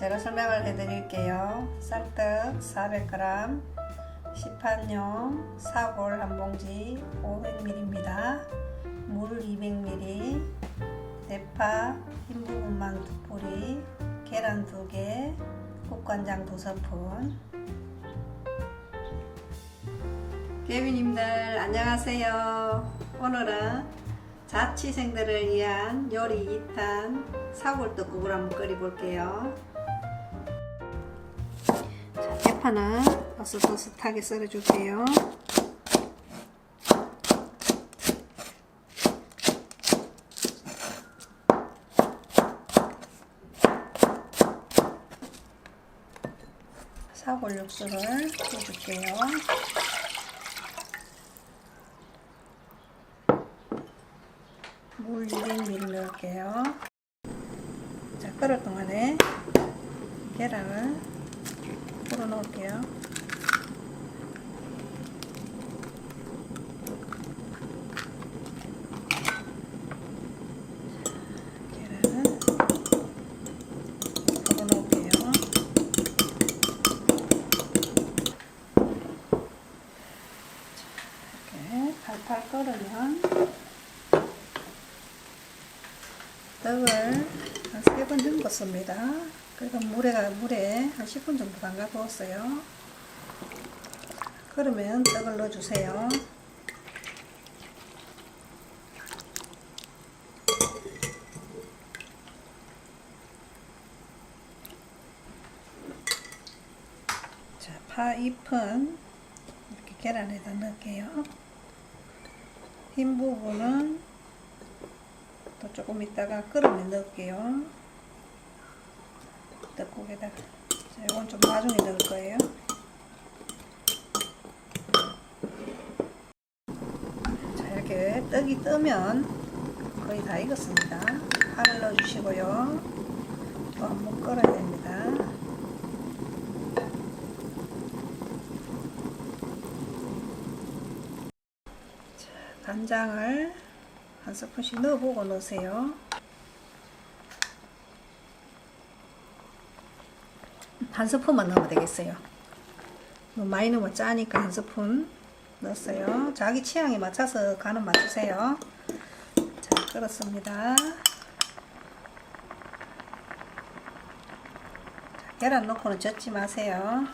재료 설명을 해드릴게요. 쌀떡 400g, 시판용 사골 한 봉지 500ml입니다. 물 200ml, 대파 흰 부분만 두 뿌리, 계란 2개, 국간장 2스푼. 개비님들 안녕하세요. 오늘은 자취생들을 위한 요리 2탄 사골떡국을 한번 끓여볼게요. 자, 대파는 버섯버섯하게 썰어줄게요. 사골 육수를 부어줄게요. 물 200ml 넣을게요. 자, 끓을 동안에 계란을 풀어 놓을게요. 계란을 풀어 놓을게요. 이렇게 팔팔 끓으면 떡을 한 세 번 담궜습니다. 그래서 물에, 물에 한 10분 정도 담가 두었어요. 그러면 떡을 넣어주세요. 자, 파 잎은 이렇게 계란에다 넣을게요. 흰 부분은 또 조금 있다가 끓으면 넣을게요. 떡국에다가. 자, 이건 좀 나중에 넣을 거예요. 자, 이렇게 떡이 뜨면 거의 다 익었습니다. 파를 넣어주시고요. 또 한번 끓어야 됩니다. 자, 간장을 한 스푼씩 넣어보고 넣으세요. 한 스푼만 넣으면 되겠어요. 너무 많이 넣으면 짜니까 한 스푼 넣었어요. 자기 취향에 맞춰서 간은 맞추세요. 자, 끓었습니다. 자, 계란 넣고는 젓지 마세요.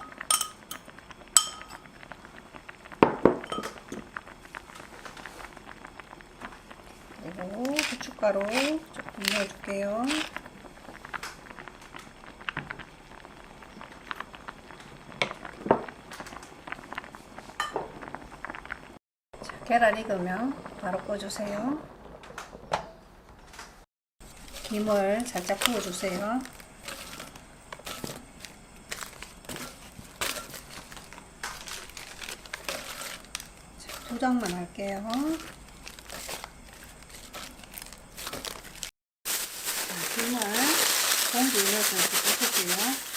그리고 고춧가루 조금 넣어줄게요. 계란 익으면 바로 꺼주세요. 김을 살짝 부어주세요. 자, 두 장만 할게요. 김을 공기 넣어서 이렇게 볶을게요.